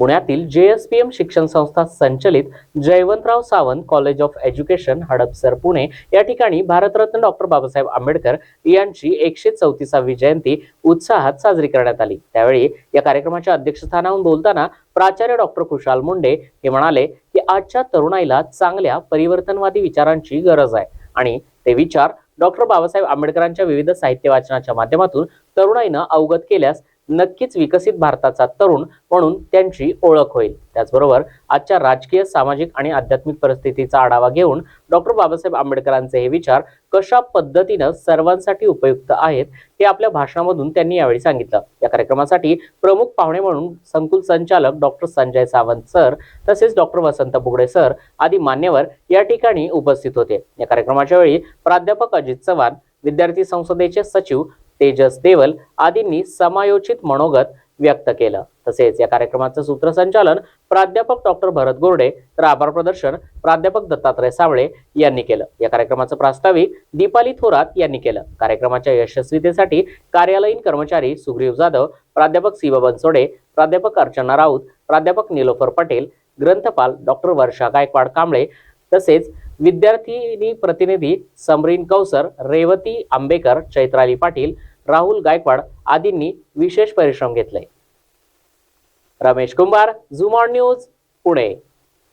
पुण्यातील जेएसपीएम शिक्षण संस्था संचलित Jayvantrao Sawant college of education Hadapsar Pune. या ठिकाणी भारतरत्न डॉक्टर बाबासाहेब आंबेडकर यांची एकशे चौतीसावी जयंती उत्साहात साजरी करण्यात आली. त्यावेळी या कार्यक्रमाच्या अध्यक्षस्थानाहून बोलताना प्राचार्य डॉक्टर खुशाल मुंडे हे म्हणाले की आजच्या तरुणाईला चांगल्या परिवर्तनवादी विचारांची गरज आहे. आणि ते विचार डॉक्टर बाबासाहेब आंबेडकरांच्या विविध साहित्य वाचनाच्या माध्यमातून तरुणाईनं अवगत केल्यास नक्कीच विकसित भारताचा तरुण म्हणून त्यांची ओळख होईल. त्याचबरोबर आजच्या राजकीय सामाजिक आणि आध्यात्मिक परिस्थितीचा आढावा घेऊन डॉक्टर बाबासाहेब आंबेडकरांचे हे विचार कशा पद्धतीनं सर्वांसाठी उपयुक्त आहेत हे आपल्या भाषणामधून त्यांनी यावेळी सांगितलं. या कार्यक्रमासाठी प्रमुख पाहुणे म्हणून संकुल संचालक डॉक्टर संजय सावंत सर तसेच डॉक्टर वसंत बुगडे सर आदी मान्यवर या ठिकाणी उपस्थित होते. या कार्यक्रमाच्या वेळी प्राध्यापक अजित चव्हाण विद्यार्थी संसदेचे सचिव तेजस देवल आदींनी समायोचित मनोगत व्यक्त केलं. तसेच या कार्यक्रमाचं सूत्रसंचालन प्राध्यापक डॉक्टर भरत गोरडे तर आभार प्रदर्शन प्राध्यापक दत्तात्रय सावळे यांनी केलं. या कार्यक्रमाचं प्रास्ताविक दीपाली थोरात यांनी केलं. कार्यक्रमाच्या यशस्वीतेसाठी कार्यालयीन कर्मचारी सुग्रीव जाधव प्राध्यापक शिव बनसोडे प्राध्यापक अर्चना राऊत प्राध्यापक निलोफर पटेल ग्रंथपाल डॉक्टर वर्षा गायकवाड कांबळे तसेच विद्यार्थिनी प्रतिनिधी समरीन कौसर रेवती आंबेकर चैत्राली पाटील राहुल गायकवाड आदींनी विशेष परिश्रम घेतले. रमेश कुंभार झुमॉन न्यूज पुणे.